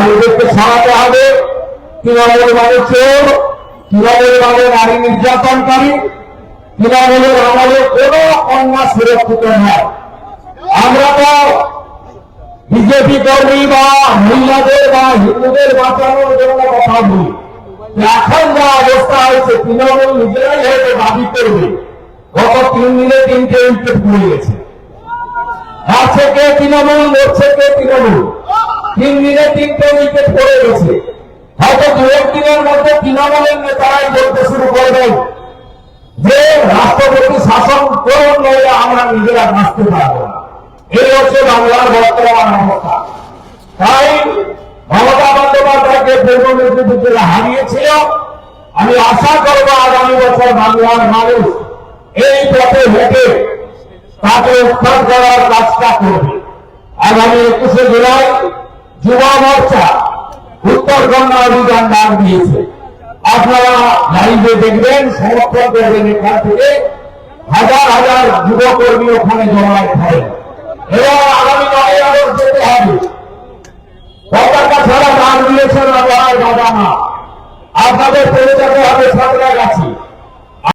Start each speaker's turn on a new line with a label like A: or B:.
A: আর এদেরকে সরাতে হবে। তৃণমূল মানে চোর, তৃণমূল মানে নারী নির্যাতনকারী তৃণমূলের আমলে কোনো কন্যা সুরক্ষিত নয়। আমরা তো বিজেপি কর্মী বা মহিলাদের বা হিন্দুদের বাঁচানোর জন্য কথা বলি। এখন যা অবস্থা হয়েছে, তৃণমূল নিজেরাই হয়তো দাবি করবে। গত তিন দিনে তিনটে উইকেট পড়ে গেছে। আছে কে তৃণমূল লড়ছে কে তৃণমূল? তিন দিনে তিনটে উইকেট পড়ে গেছে। হয়তো দু একদিনের মধ্যে তৃণমূলের নেতারাই বলতে শুরু করবেন যে রাষ্ট্রপতি শাসন করুন নইলে আমরা নিজেরা বাঁচতে পারব না। এই হচ্ছে বাংলার বর্তমান অবস্থা। তাই মমতা বন্দ্যোপাধ্যায়কে পূর্ব মেদিনীপুর হারিয়েছিল। আমি আশা করব আগামী বছর বাংলার মানুষ এই পথে হেঁটে তাকে উত্থান করার কাজটা করবে। আগামী একুশে জুলাই যুবা মোর্চা উত্তর উত্তরকন্যা অভিযান নাম দিয়েছে। আপনারা লাইভে দেখবেন সমর্থন করবেন এখান থেকে হাজার হাজার যুবকর্মী ওখানে জমায়েত হবেন। এবং আগামী নয় আগস্ট যেতে হবে। পতাকা ছাড়া নাম দিয়েছেন আপনারা যাবে না আপনাদের পৌঁছাতে হবে সাঁতরা গাছে